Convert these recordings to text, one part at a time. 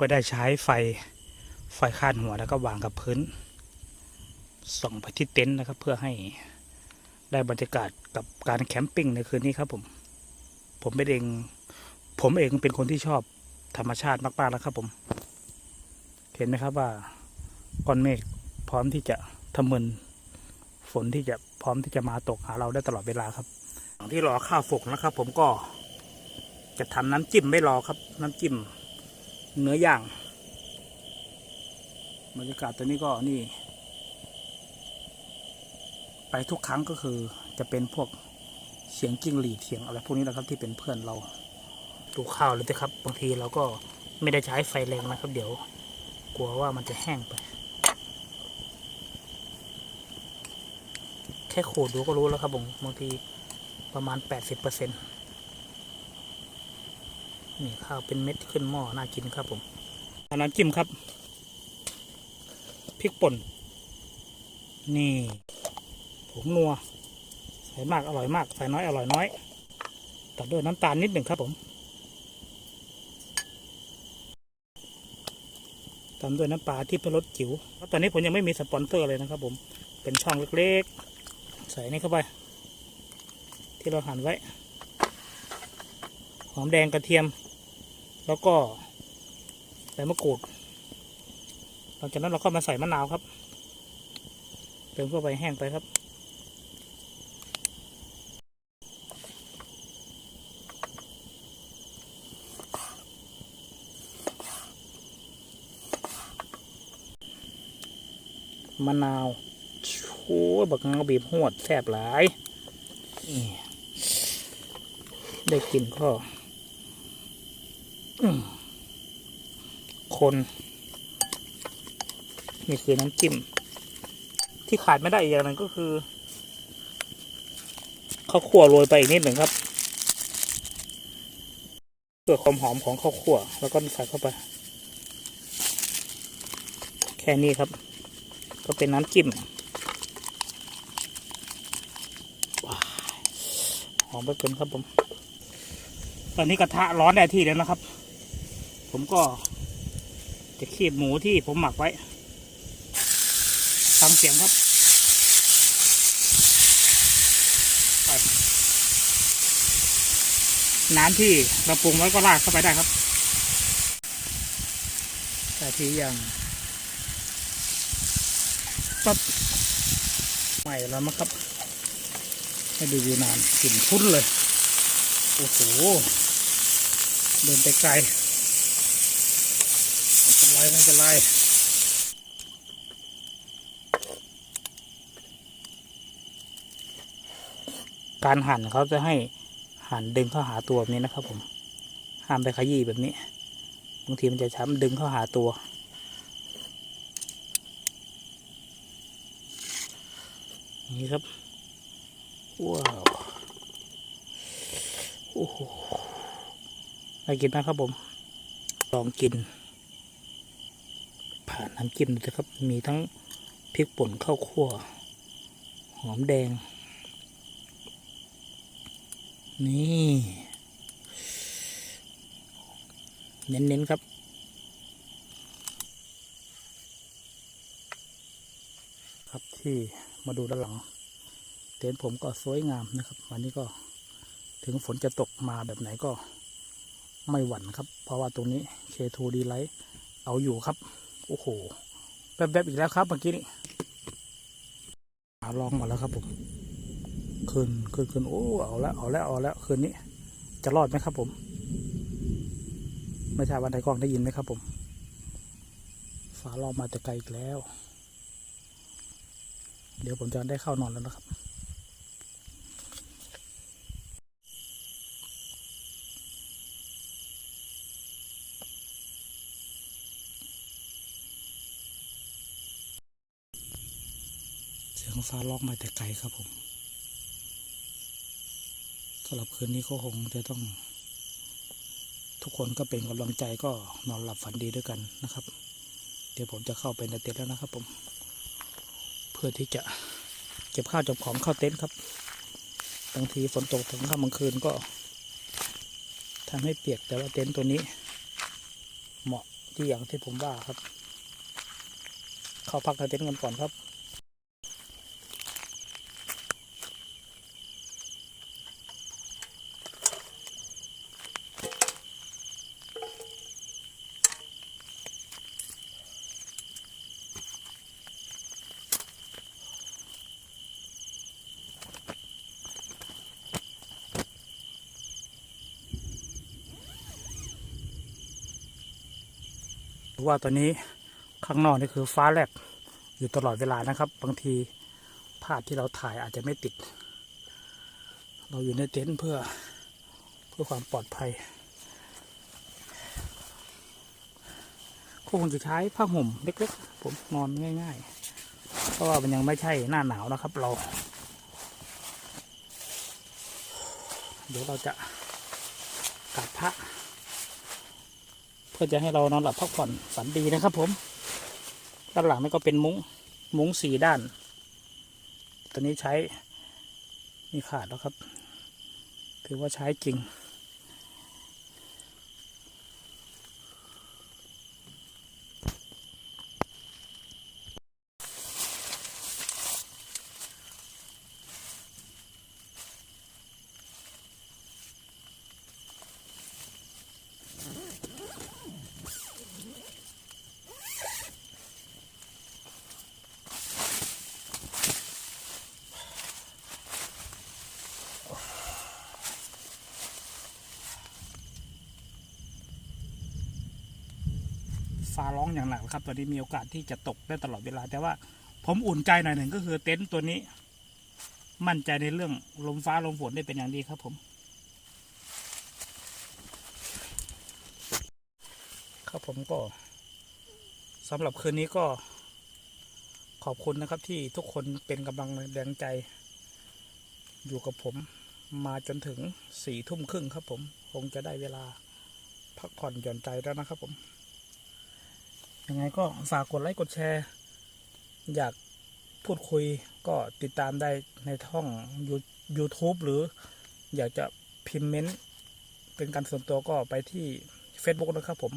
ก็ได้ใช้ไฟไฟคาดหัวแล้วก็วางกับพื้น ส่องไปที่เต็นท์นะครับ เพื่อให้ได้บรรยากาศกับการแคมปิ้งในคืนนี้ครับผม ผมเป็นเอง ผมเองเป็นคนที่ชอบธรรมชาติมากๆแล้วครับผม เห็นไหมครับว่าก้อนเมฆพร้อมที่จะทำมึนฝนที่จะพร้อมที่จะมาตกหาเราได้ตลอดเวลาครับที่รอข้าวฝกนะครับ ผมก็จะทำน้ำจิ้มไม่รอครับ น้ำจิ้ม เนื้อย่างบรรยากาศตัวนี้ก็นี่ ไปทุกครั้งก็คือจะเป็นพวกเสียงจิ้งหรีดเสียงอะไรพวกนี้แหละครับที่เป็นเพื่อนเราดูข้าวเลยนะครับ บางทีเราก็ไม่ได้ใช้ไฟแรงนะครับ เดี๋ยว กลัวว่ามันจะแห้งไป แค่ขูดดูก็รู้แล้วครับผมบางทีประมาณแปดสิบเปอร์เซ็นต์ นี่ข้าวเป็นเม็ดขึ้นหม้อน่ากินครับผมอาน้ำจิ้มครับพริกป่น นี่ผงนัวใส่มากอร่อยมากใส่น้อยอร่อยน้อยตัดด้วยน้ำตาลนิดหนึ่งครับผมตามด้วยน้ำปลาที่เป็นรสจิ๋วแล้วตอนนี้ผมยังไม่มีสปอนเซอร์เลยนะครับผมเป็นช่องเล็กๆ ใส่นี่เข้าไป ที่เราหั่นไว้ หอมแดงกระเทียม แล้วก็ใบมะกรูดหลังจากนั้นเราก็มาใส่มะนาวครับ เติมเข้าไปแห้งไปครับ มะนาวโอ้บักนาบีบหวดแสบหลาย ได้กินก็อืม คน นี่คือน้ำจิ้ม ที่ขาดไม่ได้อีกอย่างหนึงก็คือข้าวคั่วโรยไปอีกนิดหนึ่งครับเพื่อความหอมของข้าวคั่ว แล้วก็ใส่เข้าไป แค่นี้ครับ ก็เป็นน้ำจิ้มว้าหอมไปเกินครับผม ตอนนี้กระทะร้อนได้ที่แล้วนะครับ ผมก็ จะคีบหมูที่ผมหมักไว้ฟังเสียงครับน้ำที่เราปรุงไว้ก็ราดเข้าไปได้ครับแต่ทีอย่างปั๊บใหม่แล้วมั้งครับ ให้ดูอยู่นานกลิ่นพุ่นเลย โอ้โห เดินไปไกล เป็นไรไม่เป็นไรการหั่นเขาจะให้หั่นดึงเข้าหาตัวแบบนี้นะครับ ผม ห้ามไปขยี้แบบนี้บางทีมันจะช้ำดึงเข้าหาตัว นี่ครับ ว้าว โอ้โหน่ากินมากครับผม ลองกิน ผ่านน้ำจิ้มเลยครับ มีทั้งพริกป่นข้าวคั่ว หอมแดง นี่ เน้นๆครับครับที่มาดูด้านหลัง เต็นท์ผมก็สวยงามนะครับ วันนี้ก็ถึงฝนจะตกมาแบบไหนก็ไม่หวั่นครับ เพราะว่าตรงนี้ K2 D Light เอาอยู่ครับ โอ้โหแป๊บๆอีกแล้วครับเมื่อกี้นี้หาลองมาแล้วครับผมคืนคืนคืนโอ้เอาแล้วเอาแล้วเอาแล้วคืนนี้ จะรอดไหมครับผม ไม่ทราบวันไทยกล้องได้ยินไหมครับผมฟ้าลองมาแต่ไกลอีกแล้ว เดี๋ยวผมจะได้เข้านอนแล้วนะครับ งฟ้าร้องมาแต่ไกลครับผมสำหรับคืนนี้ก็คงจะต้อง ทุกคนก็เป็นกำลังใจก็นอนหลับฝันดีด้วยกันนะครับ เดี๋ยวผมจะเข้าไปในเต็นท์แล้วนะครับ ผม เพื่อที่จะเก็บข้าวจบของเข้าเต็นท์ครับบางทีฝนตกถึงค่ำกลางคืนก็ทำให้เปียกแต่ว่าเต็นท์ตัวนี้ เหมาะที่อย่างที่ผมว่าครับ เข้าพักในเต็นท์กันก่อนครับ ว่าตอนนี้ข้างนอกนี่คือฟ้าแลบอยู่ตลอดเวลานะครับ บางทีภาพที่เราถ่ายอาจจะไม่ติด เราอยู่ในเต็นท์เพื่อเพื่อความปลอดภัยคงจะใช้ผ้าห่มเล็กๆ ผมนอนง่ายๆ เพราะว่ามันยังไม่ใช่หน้าหนาวนะครับ เรา เดี๋ยวเราจะกับพระ เพื่อจะให้เรานอนหลับพักผ่อนฝันดีนะครับ ผม ด้านหลังนี่ก็เป็นมุ้งมุ้งสี่ด้าน ตัวนี้ใช้มีขาดแล้วครับ ถือว่าใช้จริง ฟ้าร้องอย่างหนักครับ ตอนนี้มีโอกาสที่จะตกได้ตลอดเวลา แต่ว่าผมอุ่นใจหน่อยหนึ่งก็คือเต็นท์ตัวนี้ มั่นใจในเรื่องลมฟ้าลมฝนได้เป็นอย่างดีครับ ผมครับผมก็สำหรับคืนนี้ก็ขอบคุณนะครับที่ทุกคนเป็นกำลังแรงใจ อยู่กับผมมาจนถึงสี่ทุ่มครึ่งครับผม คงจะได้เวลาพักผ่อนหย่อนใจแล้วนะครับผม ยังไงก็ฝากกดไลค์กดแชร์ อยากพูดคุยก็ติดตามได้ในท่องยู YouTube หรืออยากจะพิมพ์เมนต์เป็นการส่วนตัวก็ไปที่ Facebook นะครับผม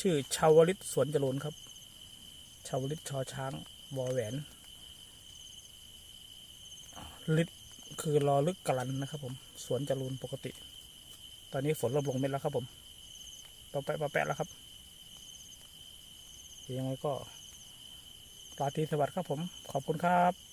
ชื่อชาวลิตสวนจรูนครับ ชาวลิตชอช้างวอแหวนลิตคือรอลึกกลันนะครับผม สวนจรูนปกติ ตอนนี้ฝนลดลงเม็ดแล้วครับผมปะแปะปะแปะแล้วครับ ยังไงก็ราตรีสวัสดิ์ครับผม ขอบคุณครับ